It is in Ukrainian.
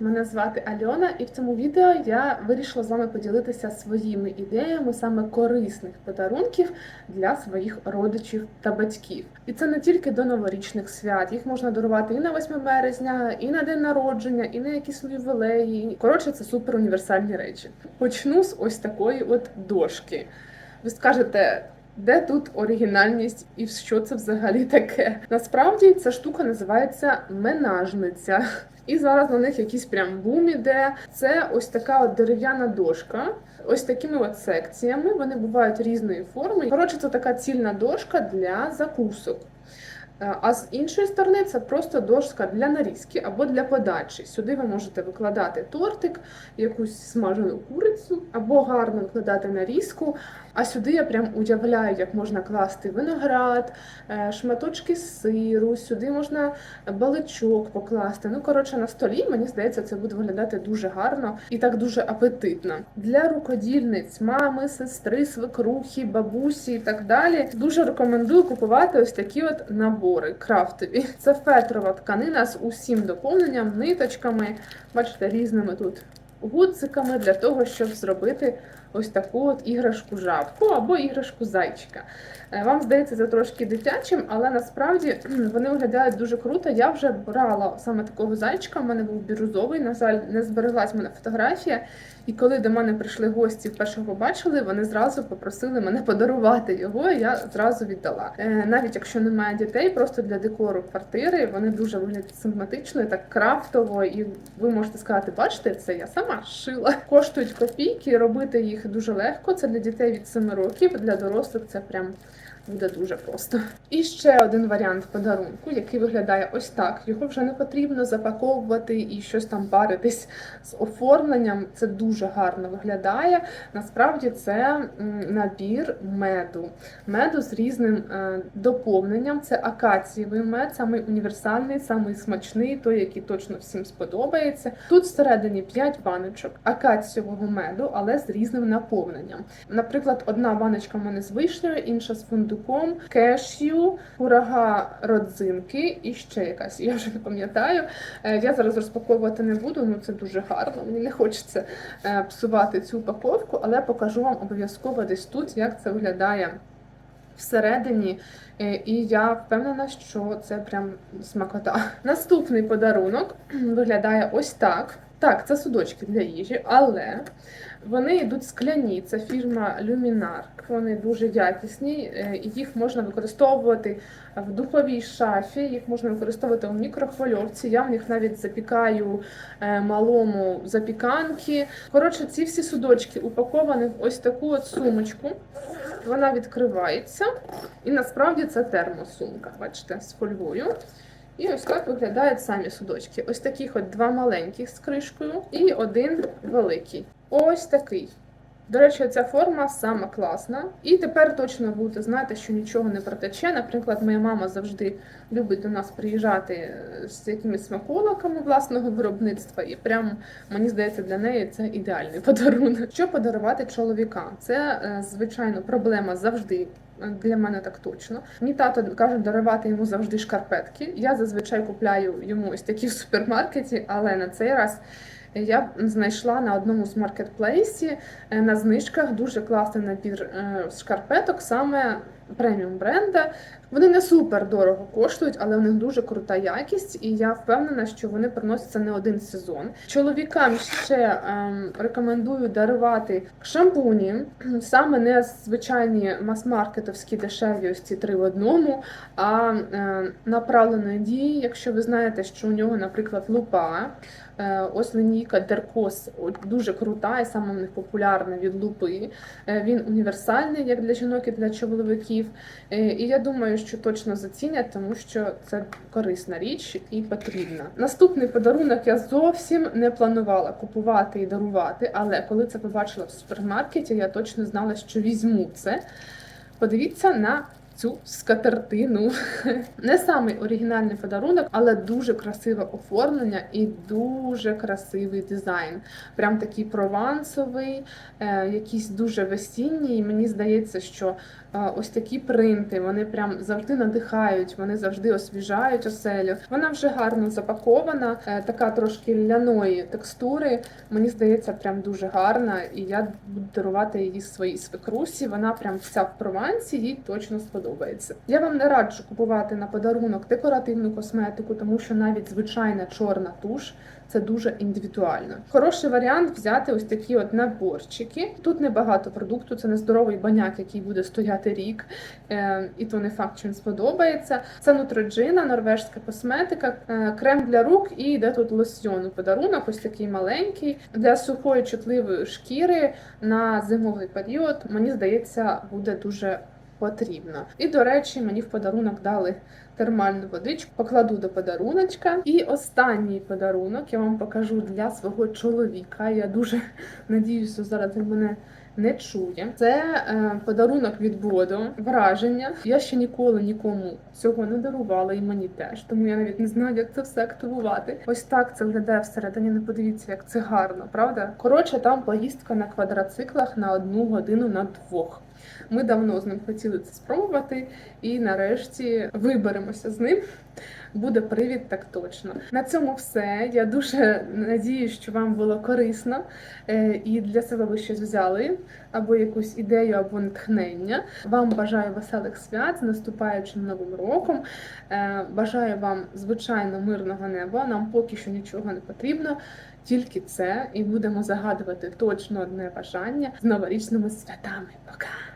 Мене звати Альона, і в цьому відео я вирішила з вами поділитися своїми ідеями саме корисних подарунків для своїх родичів та батьків. І це не тільки до новорічних свят. Їх можна дарувати і на 8 березня, і на день народження, і на якісь ювілеї. Коротше, це супер універсальні речі. Почну з ось такої от дошки. Ви скажете. Де тут оригінальність і що це взагалі таке? Насправді ця штука називається менажниця. І зараз на них якийсь прям бум іде. Це ось така от дерев'яна дошка. Ось такими от секціями. Вони бувають різної форми. Коротше, це така цільна дошка для закусок. Е, А з іншої сторони, це просто дошка для нарізки або для подачі. Сюди ви можете викладати тортик, якусь смажену курицю, або гарно викладати нарізку. А сюди я прям уявляю, як можна класти виноград, е, шматочки сиру, сюди можна баличок покласти. Ну, коротше, на столі, мені здається, це буде виглядати дуже гарно і так дуже апетитно. Для рукодільниць, мами, сестри, свекрухи, бабусі і так далі. Дуже рекомендую купувати ось такі от набори крафтові. Це фетрова тканина з усім доповненням, ниточками, бачите, різними тут гудзиками для того, щоб зробити ось таку от іграшку жабку або іграшку зайчика. Е, Вам здається, це трошки дитячим, але насправді вони виглядають дуже круто. Я вже брала саме такого зайчика. У мене був бірюзовий. На жаль, не збереглась в мене фотографія. І коли до мене прийшли гості, вперше побачили, вони зразу попросили мене подарувати його. і Я зразу віддала. Е, Навіть якщо немає дітей, просто для декору квартири вони дуже виглядають симпатично, так крафтово. І ви можете сказати, бачите, це я сама шила. Коштують копійки, робити їх дуже легко. Це для дітей від 7 років, для дорослих це прям. Буде дуже просто. І ще один варіант подарунку, який виглядає ось так. Його вже не потрібно запаковувати і щось там паритись з оформленням. Це дуже гарно виглядає. Насправді це набір меду. Меду з різним е, доповненням. Це акацієвий мед, самий універсальний, самий смачний, той, який точно всім сподобається. Тут всередині 5 баночок акацієвого меду, але з різним наповненням. Наприклад, одна баночка в мене з вишнею, інша з фундуком, кешю, курага родзинки і ще якась. Я вже не пам'ятаю. Е, Я зараз розпаковувати не буду, ну це дуже гарно. Мені не хочеться е, псувати цю упаковку, але покажу вам обов'язково десь тут, як це виглядає. Всередині, Е, і я впевнена, що це прям смакота. Наступний подарунок виглядає ось так. Так, це судочки для їжі, але вони йдуть скляні. Це фірма Luminar. Вони дуже якісні, е, і їх можна використовувати в духовій шафі, їх можна використовувати у мікрохвильовці. Я в них навіть запікаю е, малому запіканки. Коротше, ці всі судочки упаковані в ось таку от сумочку. Вона відкривається, і насправді це термосумка, бачите, з фольгою. І ось так виглядають самі судочки. Ось таких от два маленьких з кришкою і один великий. Ось такий. До речі, ця форма сама класна. І тепер точно будете знати, що нічого не протече. Наприклад, моя мама завжди любить до нас приїжджати е, з якимись смаколиками власного виробництва, і прям мені здається, для неї це ідеальний подарунок. Що подарувати чоловікам? Це е, звичайно проблема завжди. е, Для мене так точно. Мій тато каже дарувати йому завжди шкарпетки. Я зазвичай купляю йому ось такі в супермаркеті, але на цей раз я знайшла на одному з маркетплейсі е, на знижках дуже класний набір е, шкарпеток, саме преміум бренда. Вони не супер дорого коштують, але в них дуже крута якість, і я впевнена, що вони приносяться не один сезон. Чоловікам ще ем, рекомендую дарувати шампуні, саме не звичайні мас-маркетовські дешеві ось ці три в одному, а е, направленої дії, якщо ви знаєте, що у нього, наприклад, лупа. Е, Ось лінійка Деркос дуже крута і саме в них популярна від лупи. Е, Він універсальний як для жінок і для чоловіків. Е, І я думаю, що точно зацінять, тому що це корисна річ і потрібна. Наступний подарунок я зовсім не планувала купувати і дарувати, але коли це побачила в супермаркеті, я точно знала, що візьму це. Подивіться на цю скатертину. Не самий оригінальний подарунок, але дуже красиве оформлення і дуже красивий дизайн. Прям такий провансовий, е, якийсь дуже весінній. Мені здається, що Ось такі принти, вони прям завжди надихають, вони завжди освіжають оселю. Вона вже гарно запакована, е, така трошки ляної текстури. Мені здається, прям дуже гарна, і я буду дарувати її своїй свекрусі. Вона прям вся в провансі, їй точно сподобається. Я вам не раджу купувати на подарунок декоративну косметику, тому що навіть звичайна чорна туш це дуже індивідуально. Хороший варіант взяти ось такі от наборчики. Тут небагато продукту, це не здоровий баняк, який буде стояти рік, е, і то не факт, що він сподобається. Це нутроджина, норвежська косметика, е, крем для рук і йде тут лосьйон у подарунок, ось такий маленький для сухої чутливої шкіри на зимовий період. Мені здається, буде дуже потрібно. І до речі, мені в подарунок дали термальну водичку, покладу до подаруночка. І останній подарунок я вам покажу для свого чоловіка. Я дуже надіюся, що зараз він мене. Не чує. Це е, подарунок від Бодо, враження. Я ще ніколи нікому цього не дарувала, і мені теж, тому я навіть не знаю, як це все активувати. Ось так це виглядає всередині. Не подивіться, як це гарно, правда? Коротше, там поїздка на квадроциклах на одну годину на двох. Ми давно з ним хотіли це спробувати, і нарешті виберемося з ним. Буде привід так точно. На цьому все. Я дуже надію, що вам було корисно е, і для себе ви щось взяли або якусь ідею, або натхнення. Вам бажаю веселих свят з наступаючим новим роком. Е, Бажаю вам звичайно мирного неба. Нам поки що нічого не потрібно, тільки це, і будемо загадувати точно одне бажання з новорічними святами. Пока!